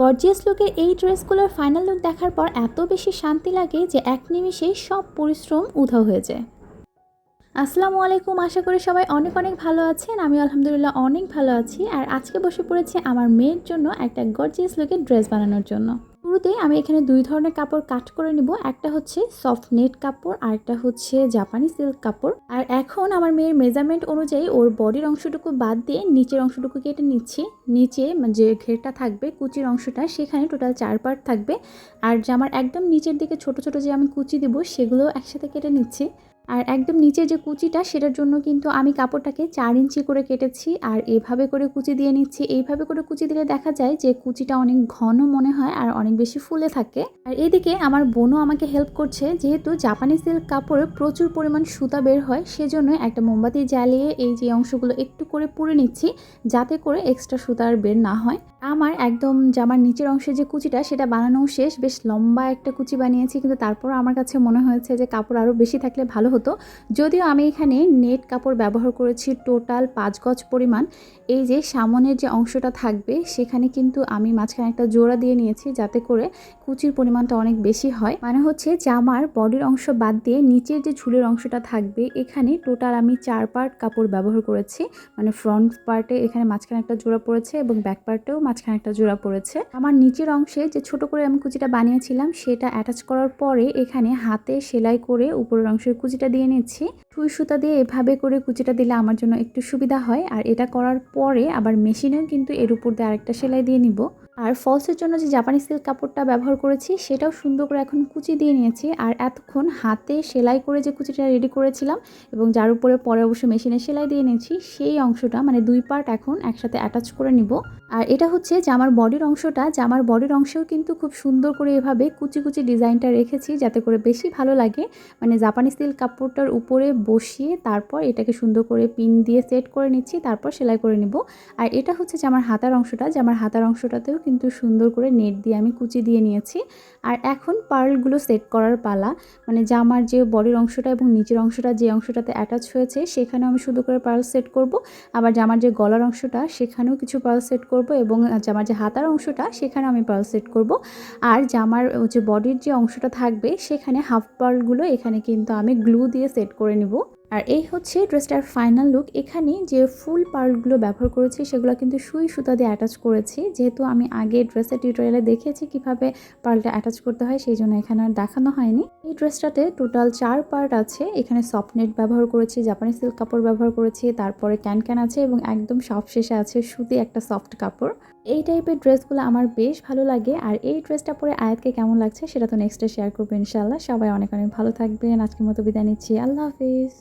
Gorgeous লুকের এই ড্রেসগুলোর final look দেখার পর এত বেশি শান্তি লাগে যে এক নিমিষেই সব পরিশ্রম উধাও হয়ে যায়। আসসালামু আলাইকুম, আশা করি সবাই অনেক অনেক ভালো আছেন। আমি আলহামদুলিল্লাহ অনেক ভালো আছি। আর আজকে বসে পড়েছি আমার মেয়ের জন্য একটা গর্জিয়াস লুকের ড্রেস বানানোর জন্য। শুরুতে আমি এখানে দুই ধরনের কাপড় কাট করে নিব। একটা হচ্ছে সফট নেট কাপড়, আর একটা হচ্ছে জাপানি সিল্ক কাপড়। আর এখন আমার মেয়ের মেজারমেন্ট অনুযায়ী ওর বডির অংশটুকু বাদ দিয়ে নিচের অংশটুকু কেটে নিচ্ছি। নিচে যে ঘেরটা থাকবে, কুচির অংশটা, সেখানে টোটাল চার পার্ট থাকবে। আর জামার একদম নিচের দিকে ছোট ছোট যে আমি কুচি দিব, সেগুলো একসাথে কেটে নিচ্ছি। আর একদম নিচে যে কুচিটা, সেটার জন্য কিন্তু আমি কাপড়টাকে চার ইঞ্চি করে কেটেছি আর এভাবে করে কুচি দিয়ে নিচ্ছি। এইভাবে করে কুচি দিলে দেখা যায় যে কুচিটা অনেক ঘন মনে হয় আর অনেক বেশি ফুলে থাকে। আর এদিকে আমার বোনও আমাকে হেল্প করছে, যেহেতু জাপানি সিল্ক কাপড়ে প্রচুর পরিমাণ সুতা বের হয়, সেজন্য একটা মোমবাতি জ্বালিয়ে এই যে অংশগুলো একটু করে পুড়ে নিচ্ছি, যাতে করে এক্সট্রা সুতা আর বের না হয়। আমার একদম জামার নিচের অংশে যে কুচিটা, সেটা বানানো শেষ। বেশ লম্বা একটা কুচি বানিয়েছি, কিন্তু তারপর আমার কাছে মনে হয়েছে যে কাপড় আরও বেশি থাকলে ভালো হতো। যদিও আমি এখানে নেট কাপড় ব্যবহার করেছি টোটাল পাঁচ গজ পরিমাণ। এই যে সামনের যে অংশটা থাকবে, সেখানে কিন্তু আমি মাঝখানে একটা জোড়া দিয়ে নিয়েছি যাতে করে কুচির পরিমাণটা অনেক বেশি হয়। মানে হচ্ছে জামার বডির অংশ বাদ দিয়ে নিচের যে ঝুলের অংশটা থাকবে, এখানে টোটাল আমি চার পার্ট কাপড় ব্যবহার করেছি। মানে ফ্রন্ট পার্টে এখানে মাঝখানে একটা জোড়া পড়েছে এবং ব্যাক পার্টেও মাঝখানে একটা জোড়া পড়েছে। আমার নিচের অংশে যে ছোট করে আমি কুচিটা বানিয়েছিলাম, সেটা অ্যাটাচ করার পরে এখানে হাতে সেলাই করে উপরের অংশের কুচিটা দিয়ে নিচ্ছি। সুই সুতা দিয়ে এভাবে করে কুচিটা দিলে আমার জন্য একটু সুবিধা হয়। আর এটা করার পরে আবার মেশিনেও কিন্তু এর উপর দিয়ে আরেকটা সেলাই দিয়ে নিব। আর ফলসের জন্য যে জাপানি সিল্ক কাপড়টা ব্যবহার করেছি, সেটাও সুন্দর করে এখন কুচি দিয়ে নিয়েছি। আর এতক্ষণ হাতে সেলাই করে যে কুচিটা রেডি করেছিলাম এবং যার উপরে পরে অবশ্য মেশিনে সেলাই দিয়ে নিয়েছি, সেই অংশটা মানে দুই পার্ট এখন একসাথে অ্যাটাচ করে নিব। আর এটা হচ্ছে জামার বডির অংশটা জামার বডির অংশেও কিন্তু খুব সুন্দর করে এভাবে কুচি কুচি ডিজাইনটা রেখেছি যাতে করে বেশি ভালো লাগে। মানে জাপানি সিল্ক কাপড়টার উপরে বসিয়ে তারপর এটাকে সুন্দর করে পিন দিয়ে সেট করে নিচ্ছি, তারপর সেলাই করে নিব। আর এটা হচ্ছে জামার হাতার অংশটা জামার হাতার অংশটাতেও কিন্তু সুন্দর করে নেট দিয়ে আমি কুচি দিয়ে নিয়েছি। আর এখন পার্লগুলো সেট করার পালা মানে জামার যে বডির অংশটা এবং নিচের অংশটা, যে অংশটাতে অ্যাটাচ হয়েছে সেখানে আমি শুধু করে পার্ল সেট করব। আবার জামার যে গলার অংশটা, সেখানেও কিছু পার্ল সেট করব এবং জামার যে হাতার অংশটা সেখানে আমি পার্ল সেট করব। আর জামার যে বডির যে অংশটা থাকবে, সেখানে হাফ পার্লগুলো এখানে কিন্তু আমি গ্লু দিয়ে সেট করে নেব। আর এই হচ্ছে ড্রেসটার ফাইনাল লুক এখানে যে ফুল পার্লগুলো ব্যবহার করেছি, সেগুলো কিন্তু সুই সুতা দিয়ে অ্যাটাচ করেছি। যেহেতু আমি আগে ড্রেসের টিউটোরিয়ালে দেখেছি কীভাবে পার্লটা অ্যাটাচ করতে হয়, সেই জন্য এখানে আর দেখানো হয়নি। এই ড্রেসটাতে টোটাল চার পার্ট আছে। এখানে সফট নেট ব্যবহার করেছি জাপানি সিল্ক কাপড় ব্যবহার করেছি, তারপরে ক্যান ক্যান আছে এবং একদম সব শেষে আছে সুতি একটা সফট কাপড়। এই টাইপের ড্রেসগুলো আমার বেশ ভালো লাগে। আর এই ড্রেসটা পরে আয়াতকে কেমন লাগছে, সেটা তো নেক্সটে শেয়ার করব ইনশাল্লাহ সবাই অনেক অনেক ভালো থাকবেন। আজকের মতো বিদায় নিচ্ছি। আল্লাহ হাফিজ।